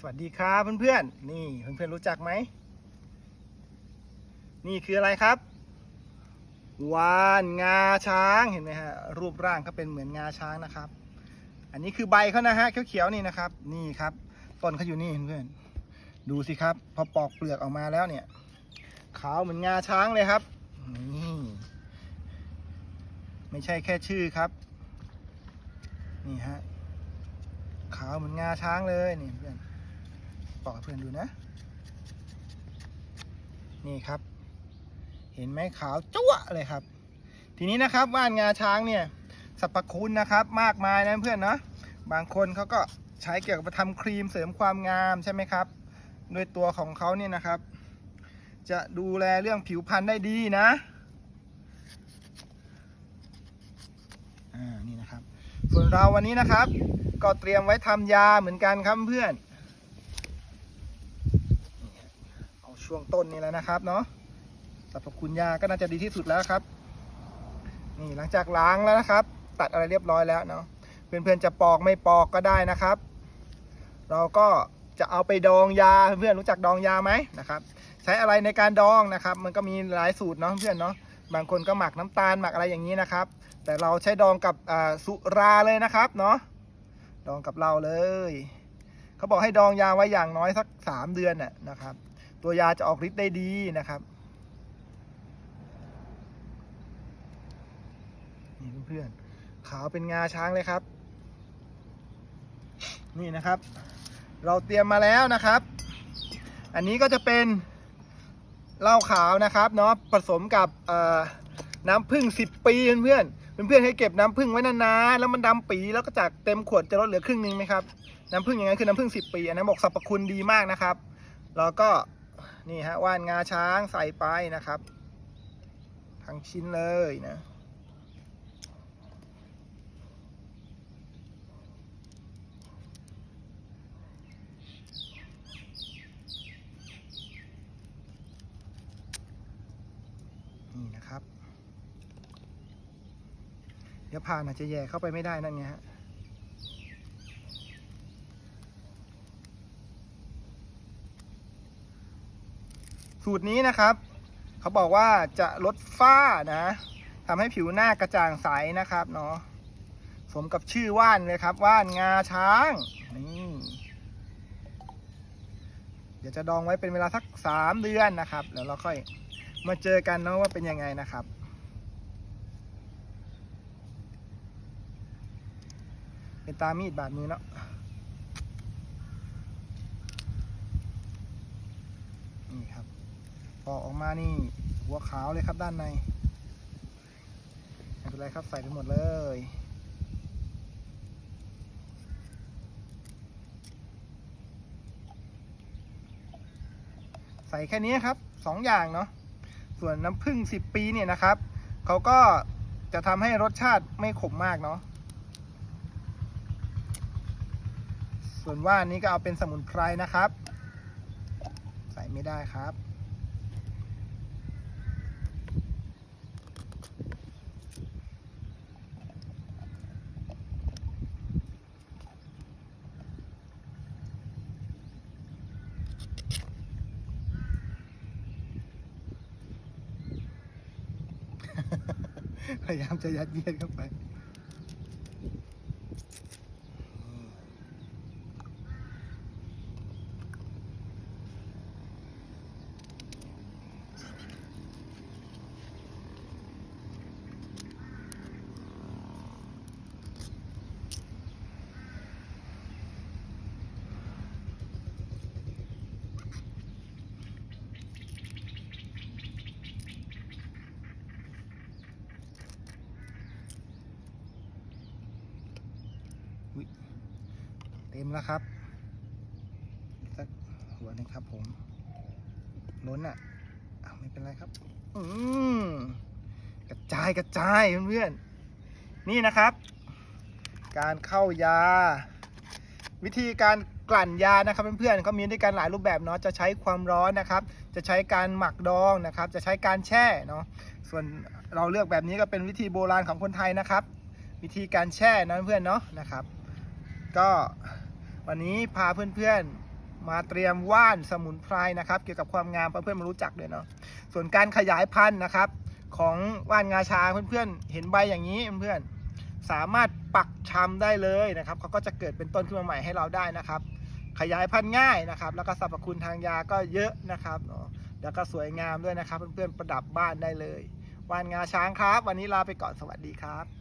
สวัสดีครับเพื่อนๆ นี่เพื่อนๆรู้จักไหม นี่คืออะไรครับ วานงาช้างเห็นไหมฮะรูปร่างเขาเป็นเหมือนงาช้างนะครับ อันนี้คือใบเขานะฮะเขียวๆนี่นะครับ นี่ครับต้นเขาอยู่นี่เพื่อนๆดูสิครับ พอปอกเปลือกออกมาแล้วเนี่ยขาวเหมือนงาช้างเลยครับนี่ไม่ใช่แค่ชื่อครับ นี่ฮะขาวเหมือนงาช้างเลยนี่เพื่อน อกให้เพื่อนดูนะ นี่ครับ เห็นไหมขาวจั๊วเลยครับ ทีนี้นะครับว่านงาช้างเนี่ยสรรพคุณนะครับ มากมายนะเพื่อนเนาะบางคนเขาก็ใช้เกี่ยวกับทำครีมเสริมความงามใช่ไหมครับ โดยตัวของเขาเนี่ยนะครับ จะดูแลเรื่องผิวพรรณได้ดีนะอ่านี่นะครับ ส่วนเราวันนี้นะครับ ก็เตรียมไว้ทำยาเหมือนกันครับเพื่อนฮะเอา ช่วงต้นนี่แล้วนะครับเนาะสรรพคุณยาก็น่าจะดีที่สุดแล้วครับ นี่หลังจากล้างแล้วนะครับ ตัดอะไรเรียบร้อยแล้วเนาะเพื่อนๆจะปอกไม่ปอกก็ได้นะครับ เราก็จะเอาไปดองยาเพื่อนๆรู้จักดองยาไหมนะครับ ใช้อะไรในการดองนะครับ มันก็มีหลายสูตรเนาะเพื่อนเนาะบางคนก็หมักน้ำตาลหมักอะไรอย่างนี้นะครับ แต่เราใช้ดองกับสุราเลยนะครับเนาะดองกับเราเลย เขาบอกให้ดองยาไว้อย่างน้อยสักสามเดือนน่ะนะครับ ตัวยาจะออกฤทธิ์ได้ดีนะครับนี่เพื่อนๆขาวเป็นงาช้างเลยครับ นี่นะครับ เราเตรียมมาแล้วนะครับ อันนี้ก็จะเป็นเหล้าขาวนะครับเนาะผสมกับน้ำผึ้ง10 ปีเพื่อนๆเพื่อนๆให้เก็บน้ำผึ้งไว้นานๆแล้วมันดำปีแล้วก็จากเต็มขวดจะลดเหลือครึ่งนึงไหมครับน้ำผึ้งอย่างนั้นคือน้ำผึ้ง10 ปี อันนั้นบอกสรรพคุณดีมากนะครับ แล้วก็ นี่ฮะว่านงาช้างใส่ไปนะครับ ทั้งชิ้นเลยนะ นี่นะครับ เดี๋ยวผ่านอาจจะแย่เข้าไปไม่ได้นั่นไงฮะ สูตรนี้นะครับ เขาบอกว่าจะลดฝ้านะทำให้ผิวหน้ากระจ่างใสนะครับเนาะสมกับชื่อว่านเลยครับ ว่านงาช้างนี่เดี๋ยวจะดองไว้เป็นเวลาสักสามเดือนนะครับ แล้วเราค่อยมาเจอกันเนาะว่าเป็นยังไงนะครับ เป็นตามีดบาดมือเนาะ นี่ครับ ปอกออกมานี่หัวขาวเลยครับด้านในไม่เป็นไรครับใส่ไปหมดเลยใส่แค่นี้ครับสองอย่างเนาะส่วนน้ำผึ้งสิบปีเนี่ยนะครับเขาก็จะทำให้รสชาติไม่ขมมากเนาะส่วนว่านนี้ก็เอาเป็นสมุนไพรนะครับ ใส่ไม่ได้ครับ พยายามจะยัดเยียดเข้าไป ต็มแล้วครับ สักหัวหนึงครับผม ล้นอะอ้าวไม่เป็นไรครับ อืมกระจายกระจายเพื่อนๆ นี่นะครับ การเข้ายา วิธีการกลั่นยานะครับเพื่อนๆเขามีด้วยกันหลายรูปแบบเนาะจะใช้ความร้อนนะครับ จะใช้การหมักดองนะครับ จะใช้การแช่เนาะส่วนเราเลือกแบบนี้ก็เป็นวิธีโบราณของคนไทยนะครับ วิธีการแช่นะเพื่อนๆเนาะนะครับ ก็ วันนี้พาเพื่อนๆ มาเตรียมว่านสมุนไพรนะครับ เกี่ยวกับความงามเพื่อนๆมารู้จักด้วยเนาะส่วนการขยายพันธุ์นะครับ ของว่านงาช้างเพื่อนๆ เห็นใบอย่างนี้เพื่อนๆ สามารถปักชำได้เลยนะครับเขาก็จะเกิดเป็นต้นขึ้นมาใหม่ให้เราได้นะครับ ขยายพันธุ์ง่ายนะครับ แล้วก็สรรพคุณทางยาก็เยอะนะครับเนาะแล้วก็สวยงามด้วยนะครับ เพื่อนๆประดับบ้านได้เลยว่านงาช้างครับ วันนี้ลาไปก่อนสวัสดีครับ